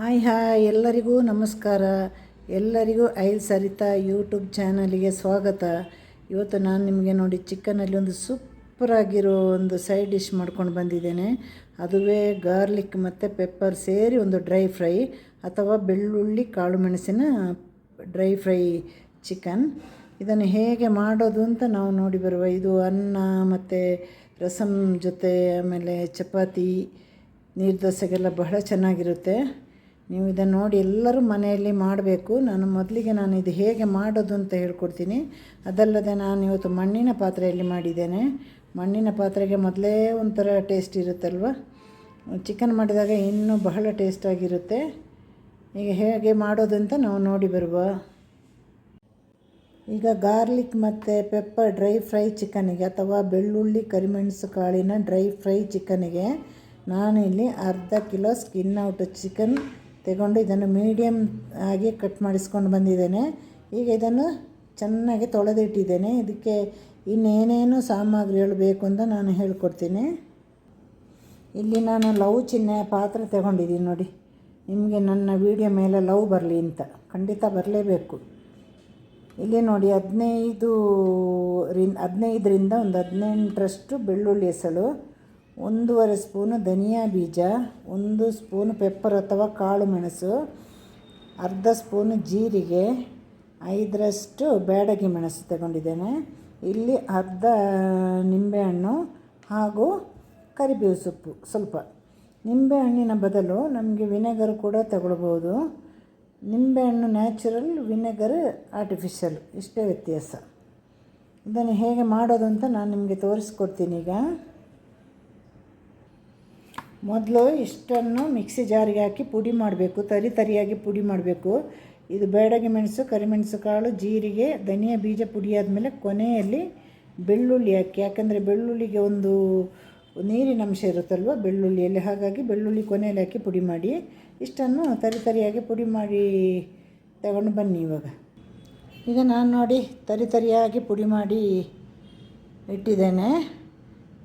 Hi hi, ಎಲ್ಲರಿಗೂ ನಮಸ್ಕಾರ. ಎಲ್ಲರಿಗೂ ಐಲ್ ಸರಿತಾ ಯೂಟ್ಯೂಬ್ ಚಾನಲಿಗೆ ಸ್ವಾಗತ. ಇವತ್ತು ನಾನು ನಿಮಗೆ ನೋಡಿ ಚಿಕನಲ್ಲಿ ಒಂದು ಸೂಪರಾಗಿರೋ ಒಂದು ಸೈಡ್ ಡಿಶ್ ಮಾಡ್ಕೊಂಡು ಬಂದಿದ್ದೇನೆ. ಅದುವೇ ಗಾರ್ಲಿಕ್ ಮತ್ತು ಪೆಪ್ಪರ್ ಸೇರಿ ಒಂದು ಡ್ರೈ ಫ್ರೈ ಅಥವಾ ಬೆಳ್ಳುಳ್ಳಿ ಕಾಳು ಮೆಣಸಿನ ಡ್ರೈ ಫ್ರೈ ಚಿಕನ್. ಇದನ್ನು ಹೇಗೆ ಮಾಡೋದು ಅಂತ ನಾವು ನೋಡಿ ಬರುವ. ಇದು ಅನ್ನ ಮತ್ತು ರಸಮ್ ಜೊತೆ ಆಮೇಲೆ ಚಪಾತಿ, ನೀರು ದೋಸೆಗೆಲ್ಲ ಬಹಳ ಚೆನ್ನಾಗಿರುತ್ತೆ. ನೀವು ಇದನ್ನು ನೋಡಿ ಎಲ್ಲರೂ ಮನೆಯಲ್ಲಿ ಮಾಡಬೇಕು. ನಾನು ಮೊದಲಿಗೆ ನಾನು ಇದು ಹೇಗೆ ಮಾಡೋದು ಅಂತ ಹೇಳ್ಕೊಡ್ತೀನಿ. ಅದಲ್ಲದೆ ನಾನು ಇವತ್ತು ಮಣ್ಣಿನ ಪಾತ್ರೆಯಲ್ಲಿ ಮಾಡಿದ್ದೇನೆ. ಮಣ್ಣಿನ ಪಾತ್ರೆಗೆ ಮೊದಲೇ ಒಂಥರ ಟೇಸ್ಟ್ ಇರುತ್ತಲ್ವ? ಚಿಕನ್ ಮಾಡಿದಾಗ ಇನ್ನೂ ಬಹಳ ಟೇಸ್ಟಾಗಿರುತ್ತೆ ಈಗ ಹೇಗೆ ಮಾಡೋದು ಅಂತ ನಾವು ನೋಡಿ ಬರುವ. ಈಗ ಗಾರ್ಲಿಕ್ ಮತ್ತು ಪೆಪ್ಪರ್ ಡ್ರೈ ಫ್ರೈ ಚಿಕನಿಗೆ ಅಥವಾ ಬೆಳ್ಳುಳ್ಳಿ ಕರಿಮೆಣಸು ಕಾಳಿನ ಡ್ರೈ ಫ್ರೈ ಚಿಕನಿಗೆ ನಾನು ಇಲ್ಲಿ ಅರ್ಧ ಕಿಲೋ ಸ್ಕಿನ್ ಔಟ್ ಚಿಕನ್ ತಗೊಂಡು ಇದನ್ನು ಮೀಡಿಯಮ್ ಆಗಿ ಕಟ್ ಮಾಡಿಸ್ಕೊಂಡು ಬಂದಿದ್ದೇನೆ. ಈಗ ಇದನ್ನು ಚೆನ್ನಾಗಿ ತೊಳೆದಿಟ್ಟಿದ್ದೇನೆ. ಇದಕ್ಕೆ ಇನ್ನೇನೇನು ಸಾಮಗ್ರಿಗಳು ಬೇಕು ಅಂತ ನಾನು ಹೇಳ್ಕೊಡ್ತೀನಿ. ಇಲ್ಲಿ ನಾನು ಲವ್ ಚಿಹ್ನೆ ಪಾತ್ರೆ ತಗೊಂಡಿದ್ದೀನಿ ನೋಡಿ. ನಿಮಗೆ ನನ್ನ ವಿಡಿಯೋ ಮೇಲೆ ಲವ್ ಬರಲಿ ಅಂತ. ಖಂಡಿತ ಬರಲೇಬೇಕು. ಇಲ್ಲಿ ನೋಡಿ ಹದಿನೈದು ರಿನ್ ಹದಿನೈದರಿಂದ ಒಂದು ಹದಿನೆಂಟರಷ್ಟು ಬೆಳ್ಳುಳ್ಳಿ ಎಸಳು. ಒಂದೂವರೆ ಸ್ಪೂನು ಧನಿಯಾ ಬೀಜ, ಒಂದು ಸ್ಪೂನು ಪೆಪ್ಪರ್ ಅಥವಾ ಕಾಳು ಮೆಣಸು, ಅರ್ಧ ಸ್ಪೂನು ಜೀರಿಗೆ, ಐದರಷ್ಟು ಬ್ಯಾಡಗಿ ಮೆಣಸು ತಗೊಂಡಿದ್ದೇನೆ. ಇಲ್ಲಿ ಅರ್ಧ ನಿಂಬೆಹಣ್ಣು ಹಾಗೂ ಕರಿಬೇವು ಸೊಪ್ಪು ಸ್ವಲ್ಪ. ನಿಂಬೆಹಣ್ಣಿನ ಬದಲು ನಮಗೆ ವಿನೆಗರ್ ಕೂಡ ತಗೊಳ್ಬೋದು. ನಿಂಬೆಹಣ್ಣು ನ್ಯಾಚುರಲ್, ವಿನೆಗರ್ ಆರ್ಟಿಫಿಷಿಯಲ್, ಇಷ್ಟೇ ವ್ಯತ್ಯಾಸ. ಇದನ್ನು ಹೇಗೆ ಮಾಡೋದು ಅಂತ ನಾನು ನಿಮಗೆ ತೋರಿಸ್ಕೊಡ್ತೀನಿ ಈಗ. ಮೊದಲು ಇಷ್ಟನ್ನು ಮಿಕ್ಸಿ ಜಾರಿಗೆ ಹಾಕಿ ಪುಡಿ ಮಾಡಬೇಕು. ತರಿ ತರಿಯಾಗಿ ಪುಡಿ ಮಾಡಬೇಕು. ಇದು ಬೇಡಗೆ ಮೆಣಸು ಕರಿಮೆಣಸು ಕಾಳು, ಜೀರಿಗೆ, ಧನಿಯಾ ಬೀಜ ಪುಡಿ ಆದಮೇಲೆ ಕೊನೆಯಲ್ಲಿ ಬೆಳ್ಳುಳ್ಳಿ ಹಾಕಿ. ಯಾಕಂದರೆ ಬೆಳ್ಳುಳ್ಳಿಗೆ ಒಂದು ನೀರಿನ ಅಂಶ ಇರುತ್ತಲ್ವ ಬೆಳ್ಳುಳ್ಳಿಯಲ್ಲಿ. ಹಾಗಾಗಿ ಬೆಳ್ಳುಳ್ಳಿ ಕೊನೆಯಲ್ಲಿ ಹಾಕಿ ಪುಡಿ ಮಾಡಿ. ಇಷ್ಟನ್ನು ತರಿ ತರಿಯಾಗಿ ಪುಡಿ ಮಾಡಿ ತಗೊಂಡು ಬನ್ನಿ ಇವಾಗ. ಈಗ ನಾನು ನೋಡಿ ತರಿ ತರಿಯಾಗಿ ಪುಡಿ ಮಾಡಿ ಇಟ್ಟಿದ್ದೇನೆ.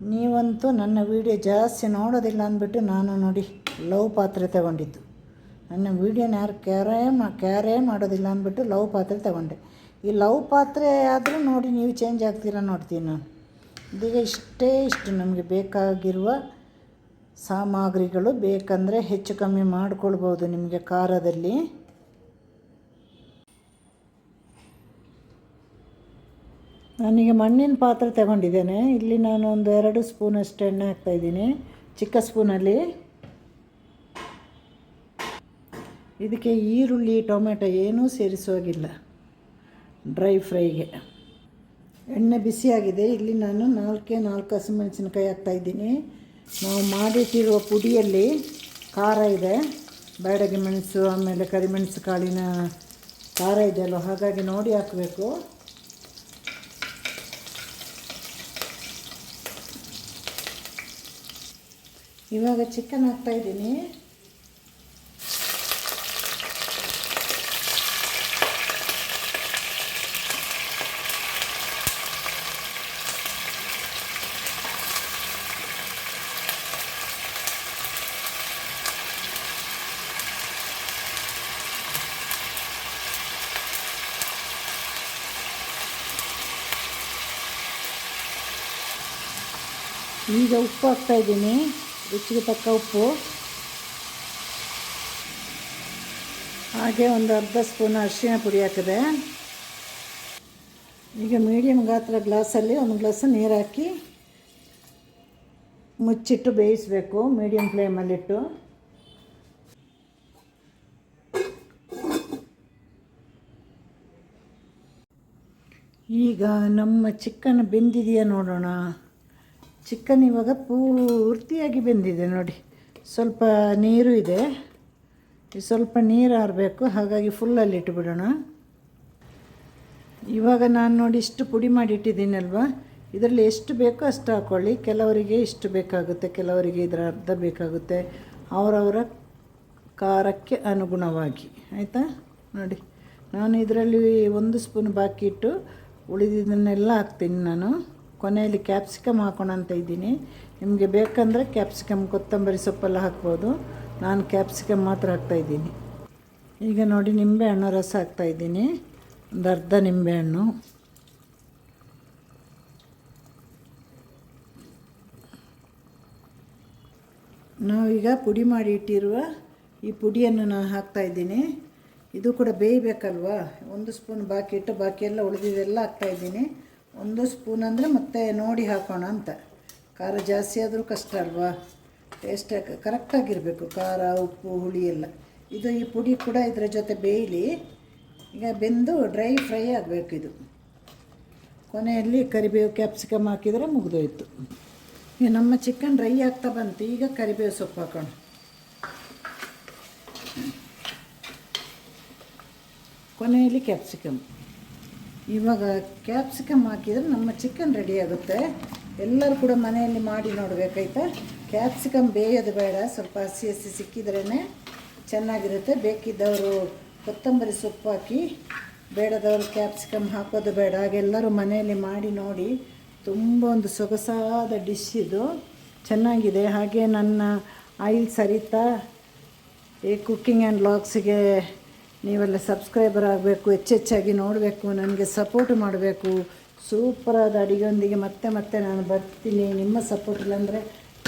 ನೀವಂತೂ ನನ್ನ ವೀಡಿಯೋ ಜಾಸ್ತಿ ನೋಡೋದಿಲ್ಲ ಅಂದ್ಬಿಟ್ಟು ನಾನು ನೋಡಿ ಲವ್ ಪಾತ್ರೆ ತಗೊಂಡಿದ್ದು. ನನ್ನ ವೀಡಿಯೋನ ಯಾರು ಕ್ಯಾರೇ ಮಾ, ಕ್ಯಾರೇ ಮಾಡೋದಿಲ್ಲ ಅಂದ್ಬಿಟ್ಟು ಲವ್ ಪಾತ್ರೆ ತಗೊಂಡೆ. ಈ ಲವ್ ಪಾತ್ರೆ ಆದರೂ ನೋಡಿ ನೀವು ಚೇಂಜ್ ಆಗ್ತೀರಾ ನೋಡ್ತೀನಿ ನಾನು. ಇದೀಗ ಇಷ್ಟೇ ಇಷ್ಟು ನಮಗೆ ಬೇಕಾಗಿರುವ ಸಾಮಗ್ರಿಗಳು ಬೇಕಂದರೆ ಹೆಚ್ಚು ಕಮ್ಮಿ ಮಾಡ್ಕೊಳ್ಬೋದು ನಿಮಗೆ ಖಾರದಲ್ಲಿ ನಾನೀಗ ಮಣ್ಣಿನ ಪಾತ್ರೆ ತಗೊಂಡಿದ್ದೇನೆ. ಇಲ್ಲಿ ನಾನು ಒಂದು ಎರಡು ಸ್ಪೂನಷ್ಟು ಎಣ್ಣೆ ಹಾಕ್ತಾಯಿದ್ದೀನಿ ಚಿಕ್ಕ ಸ್ಪೂನಲ್ಲಿ. ಇದಕ್ಕೆ ಈರುಳ್ಳಿ, ಟೊಮೆಟೊ ಏನೂ ಸೇರಿಸುವಾಗಿಲ್ಲ ಡ್ರೈ ಫ್ರೈಗೆ. ಎಣ್ಣೆ ಬಿಸಿಯಾಗಿದೆ. ಇಲ್ಲಿ ನಾನು ನಾಲ್ಕೇ ನಾಲ್ಕು ಹಸಿಮೆಣಸಿನ್ಕಾಯಿ ಹಾಕ್ತಾಯಿದ್ದೀನಿ ನಾವು ಮಾಡಿಟ್ಟಿರುವ ಪುಡಿಯಲ್ಲಿ ಖಾರ ಇದೆ. ಬ್ಯಾಡಗಿ ಮೆಣಸು, ಆಮೇಲೆ ಕರಿಮೆಣಸು, ಕಾಳಿನ ಖಾರ ಇದೆಯಲ್ಲ, ಹಾಗಾಗಿ ನೋಡಿ ಹಾಕಬೇಕು. ಇವಾಗ ಚಿಕನ್ ಹಾಕ್ತಾಯಿದ್ದೀನಿ ಈಗ ಉಪ್ಪು ಹಾಕ್ತಾಯಿದ್ದೀನಿ ರುಚಿಗೆ ತಕ್ಕ ಉಪ್ಪು. ಹಾಗೆ ಒಂದು ಅರ್ಧ ಸ್ಪೂನ್ ಅರಿಶಿನ ಪುಡಿ ಹಾಕಿದೆ. ಈಗ ಮೀಡಿಯಮ್ ಗಾತ್ರ ಗ್ಲಾಸಲ್ಲಿ ಒಂದು ಗ್ಲಾಸ್ ನೀರು ಹಾಕಿ ಮುಚ್ಚಿಟ್ಟು ಬೇಯಿಸಬೇಕು ಮೀಡಿಯಮ್ ಫ್ಲೇಮಲ್ಲಿಟ್ಟು ಈಗ ನಮ್ಮ ಚಿಕನ್ ಬೆಂದಿದೆಯಾ ನೋಡೋಣ. ಚಿಕನ್ ಇವಾಗ ಪೂರ್ತಿಯಾಗಿ ಬೆಂದಿದೆ ನೋಡಿ. ಸ್ವಲ್ಪ ನೀರು ಇದೆ. ಸ್ವಲ್ಪ ನೀರು ಹಾರಬೇಕು ಹಾಗಾಗಿ ಫುಲ್ಲಲ್ಲಿ ಇಟ್ಟುಬಿಡೋಣ ಇವಾಗ ನಾನು ನೋಡಿ ಇಷ್ಟು ಪುಡಿ ಮಾಡಿ ಇಟ್ಟಿದ್ದೀನಲ್ವ? ಇದರಲ್ಲಿ ಎಷ್ಟು ಬೇಕೋ ಅಷ್ಟು ಹಾಕ್ಕೊಳ್ಳಿ ಕೆಲವರಿಗೆ ಇಷ್ಟು ಬೇಕಾಗುತ್ತೆ, ಕೆಲವರಿಗೆ ಇದರ ಅರ್ಧ ಬೇಕಾಗುತ್ತೆ. ಅವರವರ ಖಾರಕ್ಕೆ ಅನುಗುಣವಾಗಿ. ಆಯಿತಾ? ನೋಡಿ, ನಾನು ಇದರಲ್ಲಿ ಒಂದು ಸ್ಪೂನ್ ಬಾಕಿ ಇಟ್ಟು ಉಳಿದಿದ್ದನ್ನೆಲ್ಲ ಹಾಕ್ತೀನಿ ನಾನು. ಕೊನೆಯಲ್ಲಿ ಕ್ಯಾಪ್ಸಿಕಮ್ ಹಾಕೋಣ ಅಂತ ಇದ್ದೀನಿ. ನಿಮಗೆ ಬೇಕಂದರೆ ಕ್ಯಾಪ್ಸಿಕಮ್ ಕೊತ್ತಂಬರಿ ಸೊಪ್ಪೆಲ್ಲ ಹಾಕ್ಬೋದು. ನಾನು ಕ್ಯಾಪ್ಸಿಕಮ್ ಮಾತ್ರ ಹಾಕ್ತಾಯಿದ್ದೀನಿ ಈಗ ನೋಡಿ, ನಿಂಬೆಹಣ್ಣು ರಸ ಹಾಕ್ತಾಯಿದ್ದೀನಿ ಒಂದು ಅರ್ಧ ನಿಂಬೆಹಣ್ಣು. ನಾವೀಗ ಪುಡಿ ಮಾಡಿ ಇಟ್ಟಿರುವ ಈ ಪುಡಿಯನ್ನು ನಾನು ಹಾಕ್ತಾಯಿದ್ದೀನಿ ಇದು ಕೂಡ ಬೇಯಬೇಕಲ್ವಾ? ಒಂದು ಸ್ಪೂನ್ ಬಾಕಿ ಇಟ್ಟು ಬಾಕಿ ಎಲ್ಲ ಉಳಿದಿದ್ದೆಲ್ಲ ಹಾಕ್ತಾಯಿದ್ದೀನಿ ಒಂದು ಸ್ಪೂನ್ ಅಂದರೆ ಮತ್ತೆ ನೋಡಿ ಹಾಕೋಣ ಅಂತ. ಖಾರ ಜಾಸ್ತಿ ಆದರೂ ಕಷ್ಟ ಅಲ್ವಾ? ಟೇಸ್ಟ್ ಕರೆಕ್ಟಾಗಿರಬೇಕು ಖಾರ, ಉಪ್ಪು, ಹುಳಿ ಎಲ್ಲ. ಇದು ಈ ಪುಡಿ ಕೂಡ ಇದರ ಜೊತೆ ಬೇಯಲಿ, ಈಗ ಬೆಂದು ಡ್ರೈ ಫ್ರೈ ಆಗಬೇಕು ಇದು. ಕೊನೆಯಲ್ಲಿ ಕರಿಬೇವು ಕ್ಯಾಪ್ಸಿಕಮ್ ಹಾಕಿದರೆ ಮುಗಿದೋಯ್ತು. ಈಗ ನಮ್ಮ ಚಿಕನ್ ಡ್ರೈ ಆಗ್ತಾ ಬಂತು. ಈಗ ಕರಿಬೇವು ಸೊಪ್ಪು ಹಾಕೋಣ. ಕೊನೆಯಲ್ಲಿ ಕ್ಯಾಪ್ಸಿಕಮ್ ಇವಾಗ ಕ್ಯಾಪ್ಸಿಕಮ್ ಹಾಕಿದರೆ ನಮ್ಮ ಚಿಕನ್ ರೆಡಿ ಆಗುತ್ತೆ. ಎಲ್ಲರೂ ಕೂಡ ಮನೆಯಲ್ಲಿ ಮಾಡಿ ನೋಡಬೇಕಾಯ್ತಾ? ಕ್ಯಾಪ್ಸಿಕಮ್ ಬೇಯೋದು ಬೇಡ, ಸ್ವಲ್ಪ ಹಸಿ ಹಸಿ ಸಿಕ್ಕಿದ್ರೇ ಚೆನ್ನಾಗಿರುತ್ತೆ. ಬೇಕಿದ್ದವರು ಕೊತ್ತಂಬರಿ ಸೊಪ್ಪು ಹಾಕಿ, ಬೇಡದವರು ಕ್ಯಾಪ್ಸಿಕಮ್ ಹಾಕೋದು ಬೇಡ. ಹಾಗೆಲ್ಲರೂ ಮನೆಯಲ್ಲಿ ಮಾಡಿ ನೋಡಿ, ತುಂಬ ಒಂದು ಸೊಗಸಾದ ಡಿಶ್ ಇದು. ಚೆನ್ನಾಗಿದೆ. ಹಾಗೆ ನನ್ನ ಆಯಿಲ್ ಸರಿತಾ, ಈ ಕುಕ್ಕಿಂಗ್ ಆ್ಯಂಡ್ ಬ್ಲಾಗ್ಸಿಗೆ ನೀವೆಲ್ಲ ಸಬ್ಸ್ಕ್ರೈಬರ್ ಆಗಬೇಕು ಹೆಚ್ಚೆಚ್ಚಾಗಿ ನೋಡಬೇಕು, ನನಗೆ ಸಪೋರ್ಟ್ ಮಾಡಬೇಕು. ಸೂಪರಾದ ಅಡಿಗೆಯೊಂದಿಗೆ ಮತ್ತೆ ಮತ್ತೆ ನಾನು ಬರ್ತೀನಿ. ನಿಮ್ಮ ಸಪೋರ್ಟ್ ಇಲ್ಲಾಂದರೆ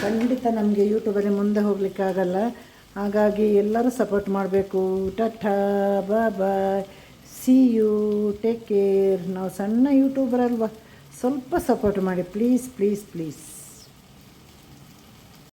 ಖಂಡಿತ ನಮಗೆ ಯೂಟ್ಯೂಬಲ್ಲಿ ಮುಂದೆ ಹೋಗಲಿಕ್ಕಾಗಲ್ಲ ಹಾಗಾಗಿ ಎಲ್ಲರೂ ಸಪೋರ್ಟ್ ಮಾಡಬೇಕು. ಟಟಾ, ಬಾ bye see you take care ನಾವು ಸಣ್ಣ ಯೂಟ್ಯೂಬರ್ ಅಲ್ವಾ? ಸ್ವಲ್ಪ ಸಪೋರ್ಟ್ ಮಾಡಿ. Please please please